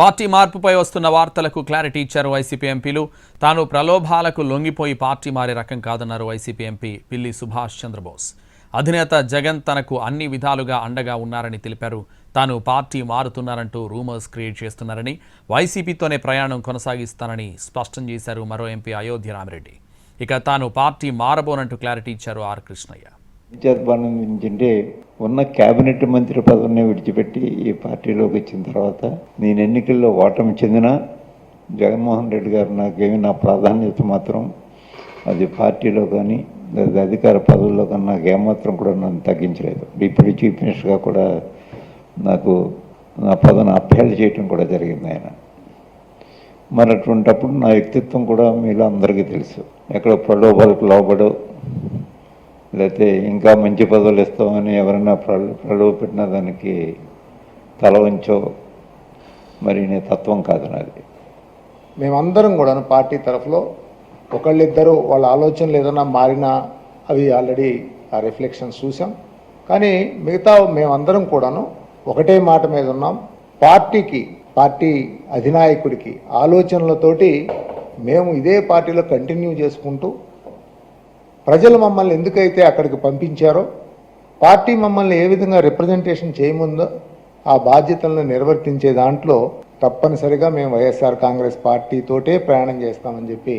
Party మార్పుపై వస్తున్న వార్తలకు క్లారిటీ ఇచ్చారు వైసీపీ ఎంపీలు. తాను ప్రలోభాలకు లొంగిపోయి పార్టీ మారే రకం కాదన్నారు వైసీపీ ఎంపీ పిల్లి సుభాష్ చంద్రబోస్. అధినేత జగన్ తనకు అన్ని విధాలుగా అండగా ఉన్నారని తెలిపారు. తాను పార్టీ మారుతున్నారంటూ రూమర్స్ క్రియేట్ చేస్తున్నారని వైసీపీతోనే ప్రయాణం కొనసాగిస్తానని స్పష్టం చేశారు మరో ఎంపీ అయోధ్య రామిరెడ్డి. ఇక తాను పార్టీ మారబోనంటూ క్లారిటీ ఇచ్చారు ఆర్ కృష్ణయ్య. అంటే ఉన్న కేబినెట్ మంత్రి పదవిని విడిచిపెట్టి ఈ పార్టీలోకి వచ్చిన తర్వాత నేను ఎన్నికల్లో ఓటమి చెందిన జగన్మోహన్ రెడ్డి గారు నాకేమి నా ప్రాధాన్యత మాత్రం అది పార్టీలో కానీ లేదా అధికార పదవుల్లో కానీ నాకు ఏమాత్రం కూడా నన్ను తగ్గించలేదు. డిప్యూటీ చీఫ్ మినిస్టర్గా కూడా నాకు నా పదవిని అప్హేళ చేయటం కూడా జరిగింది ఆయన. మరి అటువంటప్పుడు నా వ్యక్తిత్వం కూడా మీలో అందరికీ తెలుసు. ఎక్కడ ప్రలోభాలకు లోబడో లేకపోతే ఇంకా మంచి పదవులు ఇస్తామని ఎవరైనా ప్రలో ప్రలోభ పెట్టిన దానికి తల వంచో. మరి నీ తత్వం కాదు నాది. మేమందరం కూడా పార్టీ తరఫులో ఒకళ్ళిద్దరు వాళ్ళ ఆలోచనలు ఏదైనా మారినా అవి ఆల్రెడీ ఆ రిఫ్లెక్షన్స్ చూసాం కానీ మిగతా మేమందరం కూడాను ఒకటే మాట మీద ఉన్నాం. పార్టీకి పార్టీ అధినాయకుడికి ఆలోచనలతోటి మేము ఇదే పార్టీలో కంటిన్యూ చేసుకుంటూ ప్రజలు మమ్మల్ని ఎందుకైతే అక్కడికి పంపించారో పార్టీ మమ్మల్ని ఏ విధంగా రిప్రజెంటేషన్ చేయముందో ఆ బాధ్యతలను నిర్వర్తించే దాంట్లో తప్పనిసరిగా మేము వైఎస్ఆర్ కాంగ్రెస్ పార్టీతోటే ప్రయాణం చేస్తామని చెప్పి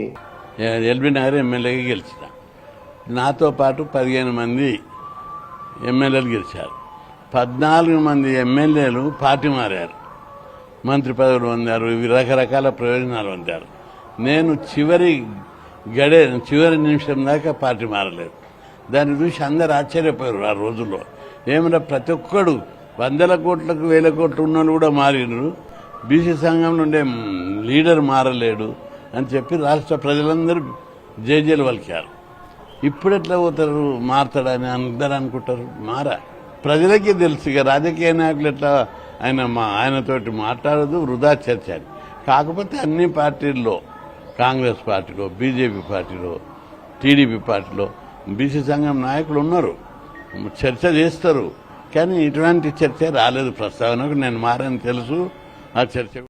ఎల్బీ నగర్ ఎమ్మెల్యేగా గెలిచిన. నాతో పాటు పదిహేను మంది ఎమ్మెల్యేలు గెలిచారు. పద్నాలుగు మంది ఎమ్మెల్యేలు పార్టీ మారారు. మంత్రి పదవులు పొందారు. ఇవి రకరకాల ప్రయోజనాలు పొందారు. నేను చివరి గడే చివరి నిమిషం దాకా పార్టీ మారలేదు. దాన్ని చూసి అందరు ఆశ్చర్యపోయారు ఆ రోజుల్లో. ఏమన్నా ప్రతి ఒక్కడు వందల కోట్లకు వేల కోట్లు ఉన్నోళ్ళు కూడా మారినరు. బీసీ సంఘం నుండే లీడర్ మారలేడు అని చెప్పి రాష్ట్ర ప్రజలందరూ జేజేలు వలికారు. ఇప్పుడు ఎట్లా పోతారు? మారతాడని అందరు అనుకుంటారు. మారా. ప్రజలకే తెలుసు ఇక రాజకీయ నాయకులు ఎట్లా ఆయన మా ఆయనతోటి మాట్లాడదు వృధా చర్చ అని. కాకపోతే అన్ని పార్టీల్లో కాంగ్రెస్ పార్టీలో బీజేపీ పార్టీలో టీడీపీ పార్టీలో బీసీ సంఘం నాయకులు ఉన్నారు. చర్చ చేస్తారు. కానీ ఇటువంటి చర్చ రాలేదు. ప్రస్తావనకు నేను మారని తెలుసు. ఆ చర్చ